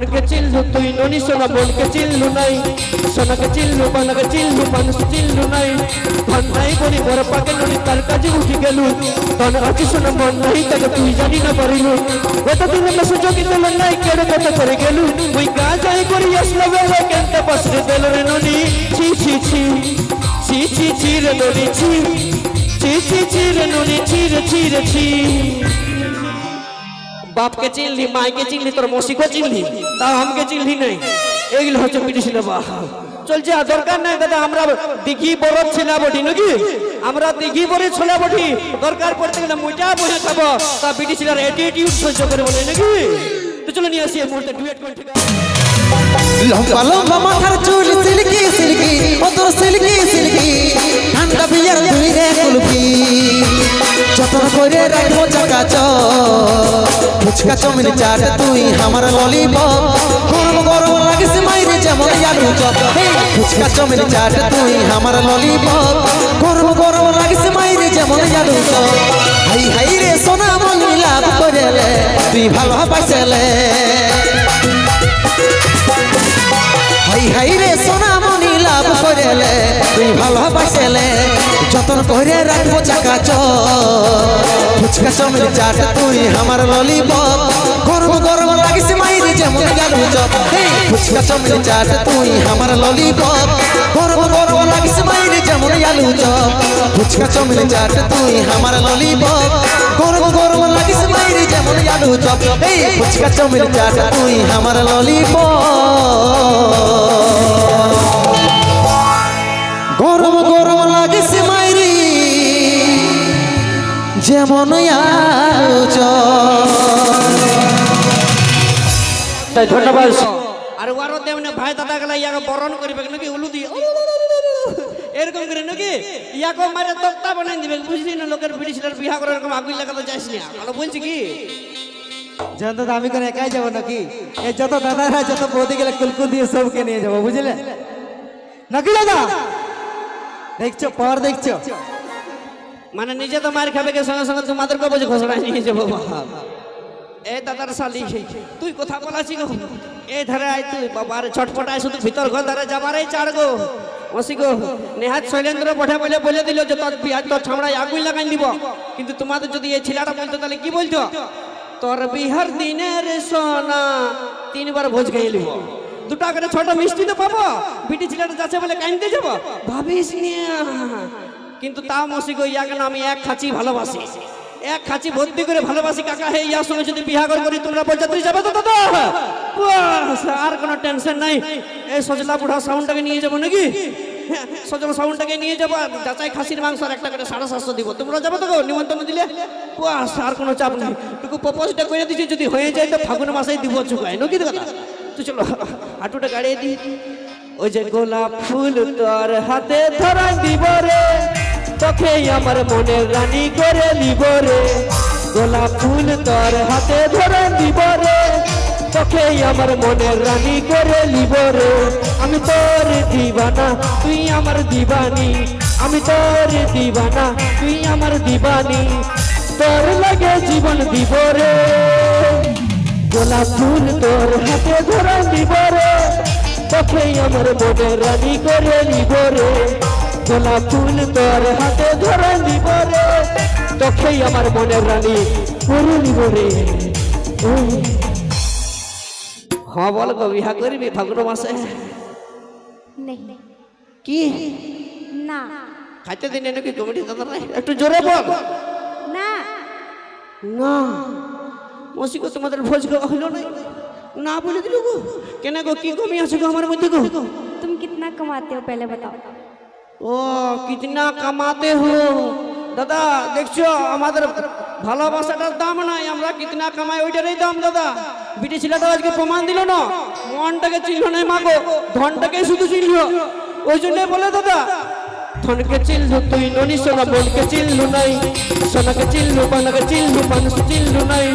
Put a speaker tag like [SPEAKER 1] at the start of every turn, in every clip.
[SPEAKER 1] মনকে চিল্লু, তুই ননি সোনা মনকে চিল্লু নাই। সোনাকে চিল্লু পানাকে চিল্লু মানুষ চিল্লু নাই। ধন নাই বলি বড় পাকে ননি, তার কাজে উঠি গেলু। ধন আছে সোনা, মন নাই, তাকে তুই জানি না পারিলু। এত দিন না সুযোগ দিল নাই, কেড়ে কত করে গেলু। ওই গা যাই করি, আসলো বেলা, কেনতে পাশে দিল রে ননি। ছি ছি ছি ছি ছি ছি রে ননি, ছি। ছি ছি ছি রে ননি, ছি রে ছি রে, ছি। বাপকে চিনলি মাইকে চিনলি, তোর মসিকে চিনলি, তাও আমাকে চিনলি নাই। এইগুলো হচ্ছে পিটিছিল বাহ চলছে দরকার নাই, দাদা, আমরা দিঘি বড় ছেলে বটি নাকি? আমরা দিঘি বড় ছেলে বটি দরকার পড়তে গেলে মোটা বসে খাব তা পিটিছিলার অ্যাটিটিউড সহ্য করে বলে নাকি? তো চলো নিয়ে আসি মুহূর্তে ডুয়েট করে?
[SPEAKER 2] লম্বা লম্বা মাথার চুল, সিল্কি সিল্কি ও তোর সিল্কি সিল্কি, ঠান্ডা বিয়ার দুই রে কুলফি। যতন করে রাখব চাকা চ ফুচকা চমিন চাট তুই আমার ললিপপ। গরম গরম লাগিস মাইরে যেমন আলু চপ। ফুচকা চমিন চাট তুই আমার ললিপপ। গরম গরম লাগিস মাইরে যেমন আলু চপ। হাই হাই রে সোনা মনি লাভ করেলে তুই ভালো পাইছেলে হাই হাই রে সোনামণি লাভ করেলে তুই ভালোবাসেলে যতন করে রাখব চাকা চ ফুচকা চমের চাট তুই আমার ললিপপ। গরম গরম লাগিস মাইরে যেমন গালু চপ ফুচকা চমের চাট তুই আমার ললিপপ। গরম গরম লাগিস মাইরে যেমন আলু চপ ফুচকা চমের চাট তুই আমার ললিপপ। গরম গরম লাগিস মাইরে যেমন আলু চপ এই ফুচকা চমের চাট তুই আমার ললিপপ। গরম গরম লাগে সে মাইরি যেমন আলু চপ
[SPEAKER 1] তাই ধন্যবাদ। আর ওয়ারও তেমনি ভাই দাদা গেলা ইয়াকে বরণ করিবে নাকি? উলু দিয়ে। উলু, উলু, উলু, উলু, উলু। এরকম করে নাকি? ইয়াকে মারে তক্তা বানাই দিবে। বুঝলি না লোকের ব্রিটিশের বিহা করে এরকম আগুন লাগাতে যাইস না। ভালো বলছি কি?
[SPEAKER 3] জানতো তো আমি করে একাই যাব নাকি? এই যত দাদারা যত বৌদি গেলে কুলকুল দিয়ে সবকে নিয়ে যাব বুঝলে? নাকি দাদা? দেখছ পর দেখছ?
[SPEAKER 1] মানে নিজে তো মার খাবে সঙ্গে সঙ্গে তোমাদেরকে বুঝে ঘোষণা নিয়ে যাব। এ দাদার শালি, তুই কথা বলাছি গো। এই ধারে আয়, তুই বাবার ছটপটায় শুধু ভিতর ঘর ধারে যাবারই চাড় গো। ওসি গো, নেহাত শৈলেন্দ্র পঠা বলে বলে দিল যে তোর বিহার তোর ছামড়ায় আগুন লাগাই দিব। কিন্তু তোমাদের যদি এই ছেলেটা বলতো তাহলে কি বলতো? তোর বিহার দিনের সোনা, তিনবার ভোজ নিব দুটা করে ছোট মিষ্টি তো পাবো। বিটি ছেলেটা যাচ্ছে বলে কাইনতে যাব। ভাবিস নিয়া। কিন্তু তাও মসিক ইয়া কেন আমি এক খাঁচি ভালোবাসি। এক খাঁচি ভর্তি করে ভালোবাসি কাকা হে ইয়ার সঙ্গে যদি বিহা করে করি তোমরা বরযাত্রী যাবে তো দাদা আর কোনো টেনশন নাই। এই সজলা বুড়া সাউন্ডটাকে নিয়ে যাব নাকি? হ্যাঁ, সজলা সাউন্ডটাকে নিয়ে যাব আর যাচাই খাসির মাংস আর একটা করে সাড়ে সাতশো দিব। তোমরা যাব তো নিমন্ত্রণ দিলে? আর কোনো চাপ নেই। টুকু প্রপোজটা করে দিচ্ছি যদি হয়ে যায় তো ফাগুন মাসেই দিব চুকায় নাকি দাদা তো চলো হাঁটুটা গাড়িয়ে দিই। ওই যে গোলাপ ফুল তোর হাতে ধরা দিব রে। তোকে আমার মনে রানী করে নিব রে। গোলাপ ফুল তোর হাতে ধরে দিব রে। আমার মনে রানী করে নিব রে। আমি তোর দিবানা, তুই আমার দিবানি। আমি তোর দিবানা, তুই আমার দিবানি। তোর লাগে জীবন দিব রে। গোলাপ ফুল তোর হাতে ধরে নিব রে। তোকে আমার মনে রানী করে নিব রে। গোলাপ ফুল তোর হাতে ধরে নিব রে তোকে আমার মনে রানী করে নিব রে ওই। হ্যাঁ বল গো বিহা করবি ফাগুন মাসে
[SPEAKER 4] नहीं
[SPEAKER 1] কি
[SPEAKER 4] ना
[SPEAKER 1] খাইতে দিন নাকি কমিটি দাদা নাই একটু জোরে বল
[SPEAKER 4] ना
[SPEAKER 1] না মসিকো তোমাদের ভোজ খাওয়া হলো না না বলে দিল গো কেন গো কি কমি আছে গো আমার মধ্যে গো
[SPEAKER 4] तुम कितना कमाते हो पहले बताओ
[SPEAKER 1] ও, কিতনা কামাতে হো দাদা, দেখছ, আমাদের ভালোবাসাটার দাম নাই, আমরা কিতনা কামাই, ওইটারই দাম, দাদা। বিটি ছেলেটা আজকে প্রমাণ দিল না। মনটাকে চিনল নাই মাগো, ধনটাকে শুধু চিনল। ওই জন্যই বলে, দাদা ধনকে চিনলু তুই ননি, সোনা মনকে চিনলু নাই। সোনাকে চিনলু পানাকে চিনলু মানুষ চিনলু নাই।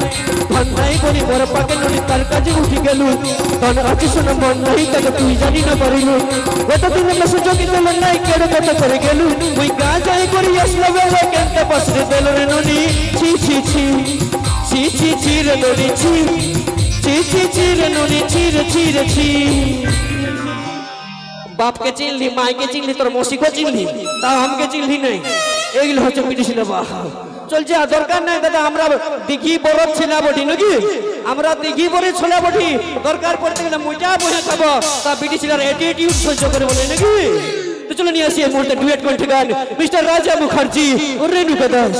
[SPEAKER 1] ধন নাই বলি, বড় পাকে ননি, তার কাজে উঠি গেলু ধন আছে, সোনা মন নাই, তাকে তুই জানি না পারিলু এত দিন না সুযোগ দিল নাই, কেড়ে কত করে গেলু ওই গা যাই করি, আসলো বেলা, কেনতে বসরে দিল রে ননি। ছি ছি ছি ছি ছি ছি রে ননি, ছি। ছি ছি ছি রে নুনি, ছি রে ছি রে, ছি। বাপকে চিনলি মাইকে চিনলি, তোর মসিকে চিনলি, তাও আমাকে চিনলি নাই। এইগুলো হচ্ছে পিটিছিল বাপ চলছে দরকার নাই দাদা, আমরা দিঘি বড় ছেলে বটি, নাকি? আমরা দিঘি বড় ছেলে বটি, দরকার পড়তে গেলে মোটা বসে খাব। তা পিটি ছিলার অ্যাটিটিউড সহ্য করে বলে, নাকি? তো চলো নিয়ে আসি এই মুহূর্তে ডুয়েট কণ্ঠে গান মিস্টার রাজা মুখার্জি, রেণুকা দাস।